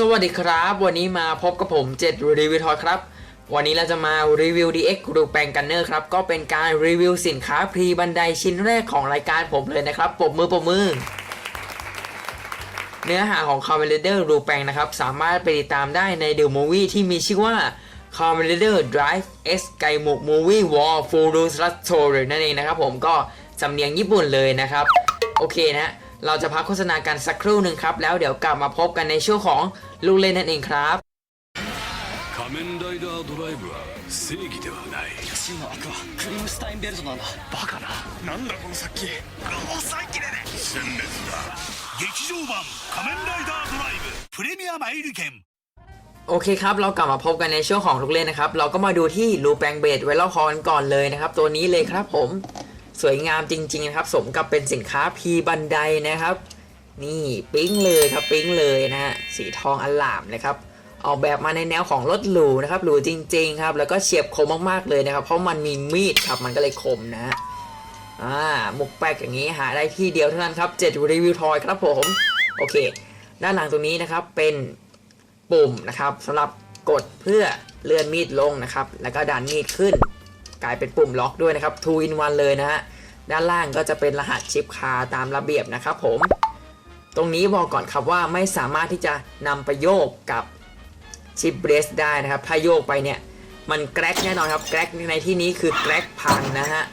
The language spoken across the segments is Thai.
สวัสดีครับ วันนี้มาพบกับผม7รีวิวทอยครับ วันนี้เราจะมารีวิว DX รูแปงกันเนอร์ครับ ก็เป็นการรีวิวสินค้าพรีบันไดชิ้นแรกของรายการผมเลยนะครับปรบมือปรบมือ เนื้อหาของ c o m m a n d e r รูแปงนะครับ สามารถไปติดตามได้ใน The Movie ที่มีชื่อว่า c o m m a n d e r Drive S ไกมุก Movie War Full r u s r u s t o r นั่นเองนะครับผมก็สำเนียงญี่ปุ่นเลยนะครับ โอเคนะเราจะพักโฆษณากันสักครู่หนึ่งครับ แล้วเดี๋ยวกลับมาพบกันในช่วงของ ลูกเล่นนั่นเองครับ 仮面ライダードライブは正義ではない真の悪はクリムスタインベルトなんだバカななんだこの殺気抑えきれねえ鮮烈だ劇場版仮面ライダードライブプレミアマイル券 โอเคครับ เรากลับมาพบกันในช่วงของลูกเล่นนะครับ เราก็มาดูที่รูแปงเบดไวรัลคอนก่อนเลยนะครับ ตัวนี้เลยครับผม สวยงามจริงๆนะครับ สมกับเป็นสินค้าพีบันไดนะครับ นี่ปิ๊งเลยครับปิ๊งเลยนะฮะสีทองอลามนะครับออกแบบมาในแนวของรถหรูนะครับหรูจริง ๆ ครับ แล้วก็เฉียบคมมากๆเลยนะครับ เพราะมันมีมีดครับมันก็เลยคมนะฮะอ่าหมุกแปลกอย่างนี้หาได้ที่เดียวเท่านั้นครับ7รีวิวทอยครับผมโอเค ด้านหลังตรงนี้นะครับเป็นปุ่มนะครับสำหรับกดเพื่อเลื่อนมีดลงนะครับ แล้วก็ดันมีดขึ้น กลายเป็นปุ่มล็อกด้วยนะครับ2 in 1เลยนะฮะด้านล่างก็จะเป็นรหัสชิปคาตามระเบียบนะครับผม ตรงนี้บอกก่อนครับว่าไม่สามารถที่จะนำไปโยกกับชิปเบรสได้นะครับ ถ้าโยกไปเนี่ย มันแกรกแน่นอนครับ แกรกในที่นี้คือแกรกพังนะฮะ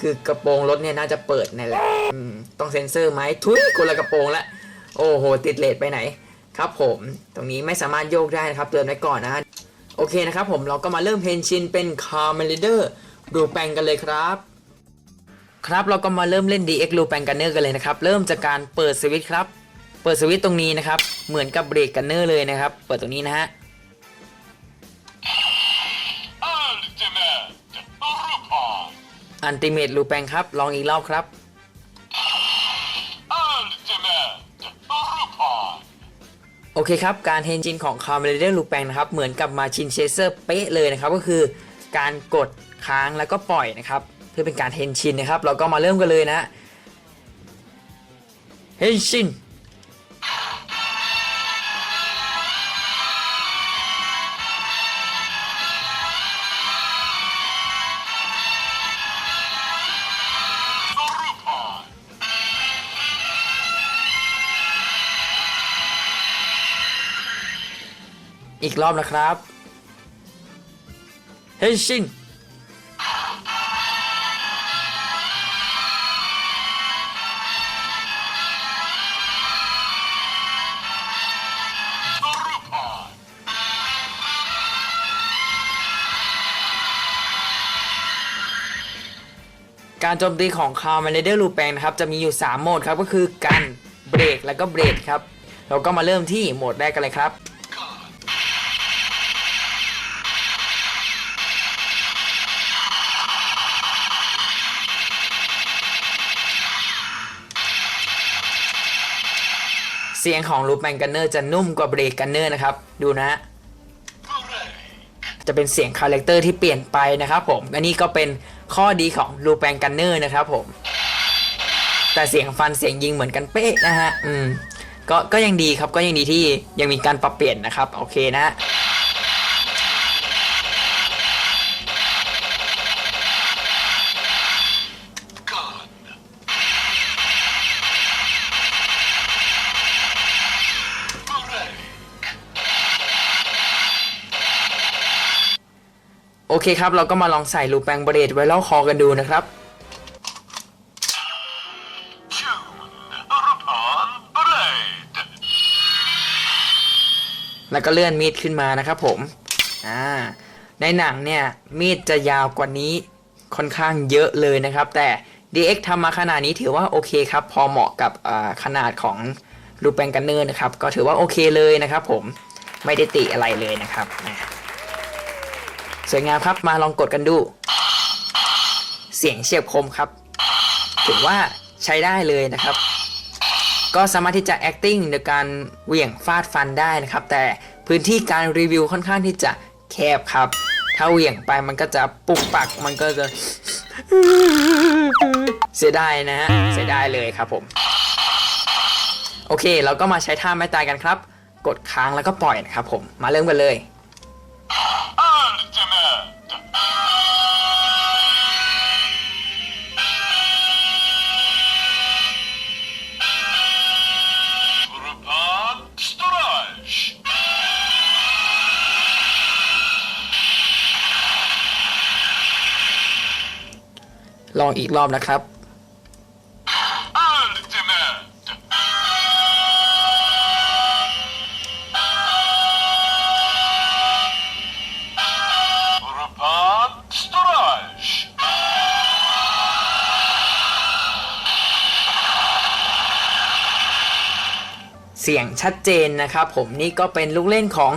คือกระโปรงรถเนี่ยน่าจะเปิดนี่นแหละต้องเซ็นเซอร์ไหมทุยคนละกระโปรงละ โอ้โห ติดเลทไปไหน ครับผม ตรงนี้ไม่สามารถโยกได้นะครับ เตือนไว้ก่อนนะฮะโอเคนะครับผม เราก็มาเริ่มเพนชินเป็นคาร์เมลิเดอร์ดูแปงกันเลยครับ ครับเราก็มาเริ่มเล่น DX ลูแปงกันเนอร์กันเลยนะครับ เริ่มจากการเปิดสวิตช์ครับ เปิดสวิตช์ตรงนี้นะครับ เหมือนกับเบรกกันเนอร์เลยนะครับ เปิดตรงนี้นะฮะอันติเมตลูแปงครับ ลองอีกรอบครับ โอเคครับ การเฮนจินของ c a r m e l i d e r ลูแปงนะครับ เหมือนกับมาชินเชเซอร์เป๊ะเลยนะครับ ก็คือการกดค้างแล้วก็ปล่อยนะครับ พื่อเป็นการเฮนชินนะครับ เราก็มาเริ่มกันเลยนะเฮนชินอีกรอบนะครับ เฮนชิน การโจมตีของคาร์มาเลเดอร์ลูแปงนะครับจะมีอยู่ 3 โหมดครับก็คือกันเบรกแล้วก็เบรกครับเราก็มาเริ่มที่โหมดแรกกันเลยครับเสียงของลูปแมนกันเนอร์จะนุ่มกว่าเบรกกันเนอร์นะครับ ดูนะฮะ จะเป็นเสียงคาแรคเตอร์ที่เปลี่ยนไปนะครับผมอันนี้ก็เป็นข้อดีของลูแปงกันเนอร์นะครับผมแต่เสียงฟันเสียงยิงเหมือนกันเป๊ะนะฮะอืมก็ก็ยังดีครับก็ยังดีที่ยังมีการปรับเปลี่ยนนะครับ โอเคนะ เคครับ เราก็มาลองใส่ลูปแปงเบรดไว้ล่าคอกันดูนะครับ แล้วก็เลื่อนมีดขึ้นมานะครับผมอ่าในหนังเนี่ย มีดจะยาวกว่านี้ค่อนข้างเยอะเลยนะครับ แต่ DX ทำมาขนาดนี้ถือว่าโอเคครับ พอเหมาะกับขนาดของลูปแปงกันเนอร์นะครับ ก็ถือว่าโอเคเลยนะครับผมไม่ได้ติอะไรเลยนะครับ สวยงามครับมาลองกดกันดู เสียงเฉียบคมครับถือว่าใช้ได้เลยนะครับ ก็สามารถที่จะ acting โดยการเหวี่ยงฟาดฟันได้นะครับ แต่พื้นที่การรีวิวค่อนข้างที่จะแคบครับ ถ้าเหวี่ยงไปมันก็จะปุกปักมันก็จะ เสียดายนะฮะเสียดายเลยครับผม โอเค เราก็มาใช้ท่าไม้ตายกันครับ กดค้างแล้วก็ปล่อยนะครับผมมาเริ่มกันเลย ลองอีกรอบนะครับเสียงชัดเจนนะครับ ผมนี่ก็เป็นลูกเล่นของ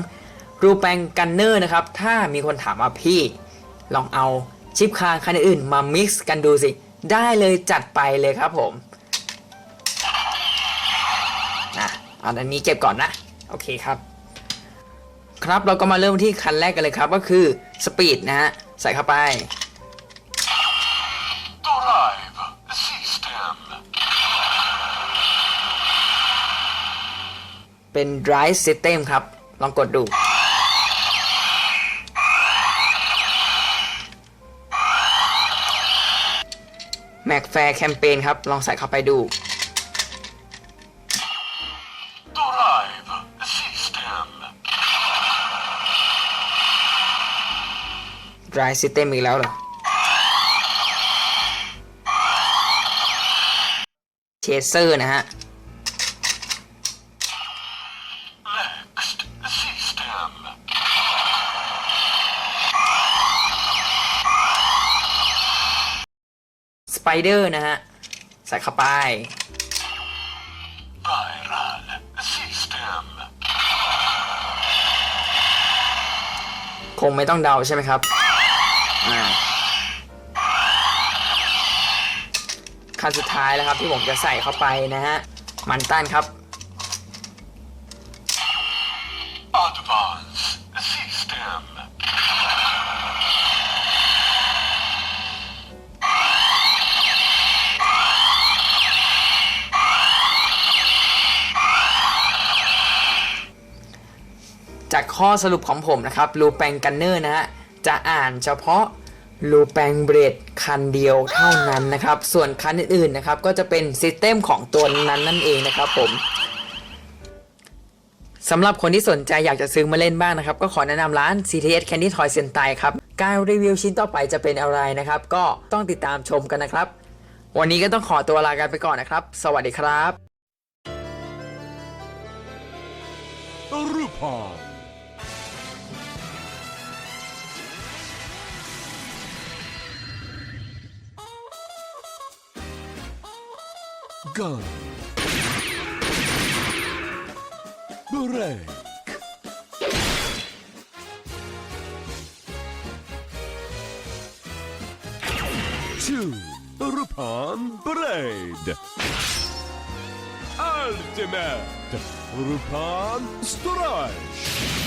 รูแปงกันเนอร์นะครับ ถ้ามีคนถามว่าพี่ ลองเอา ชิปคาร์คันอื่นมามิกซ์กันดูสิ ได้เลยจัดไปเลยครับผมนะเอาอันนี้เก็บก่อนนะ โอเคครับ ครับเราก็มาเริ่มที่คันแรกกันเลยครับ ก็คือสปีดนะฮะ ใส่เข้าไป เป็น drive system ครับ ลองกดดู Mac Fair Campaign ครับ ลองใส่เข้าไปดู Drive System อีกแล้วเหรอเชเซอร์นะฮะ Spider นะฮะ ใส่เข้าไป Viral system คงไม่ต้องเดาใช่ไหมครับ อ่าขั้นสุดท้ายแล้วครับที่ผมจะใส่เข้าไปนะฮะ มันตันครับ จากข้อสรุปของผมนะครับรูแปงกันเนอร์นะฮะจะอ่านเฉพาะรูแปงเบรดคันเดียวเท่านั้นนะครับ ส่วนคันอื่นๆนะครับก็จะเป็นซิสเต็มของตัวนั้นนั่นเองนะครับผมสำหรับคนที่สนใจอยากจะซื้อมาเล่นบ้างนะครับ ก็ขอแนะนำร้าน CTS Candy Toy Center ครับการรีวิวชิ้นต่อไปจะเป็นอะไรนะครับ ก็ต้องติดตามชมกันนะครับ วันนี้ก็ต้องขอตัวลากันไปก่อนนะครับ สวัสดีครับรูปพ Gun. Break. Tune Rupan Blade. Ultimate Rupan Strike.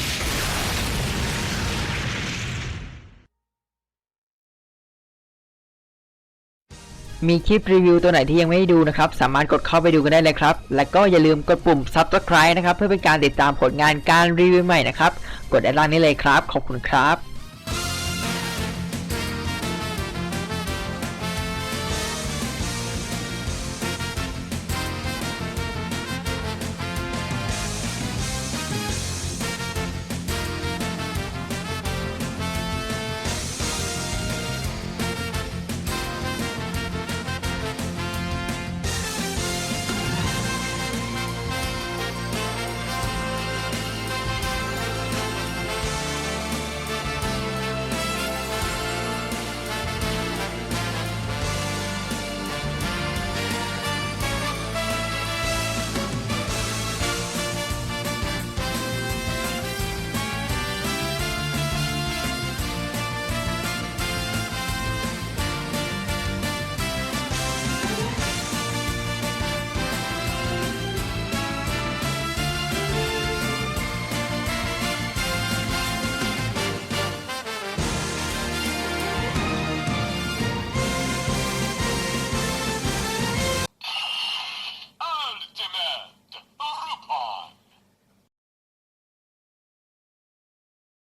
มีคลิปรีวิวตัวไหนที่ยังไม่ได้ดูนะครับ สามารถกดเข้าไปดูกันได้เลยครับ และก็อย่าลืมกดปุ่ม subscribe นะครับ เพื่อเป็นการติดตามผลงานการรีวิวใหม่นะครับ กดด้านล่างนี้เลยครับ ขอบคุณครับ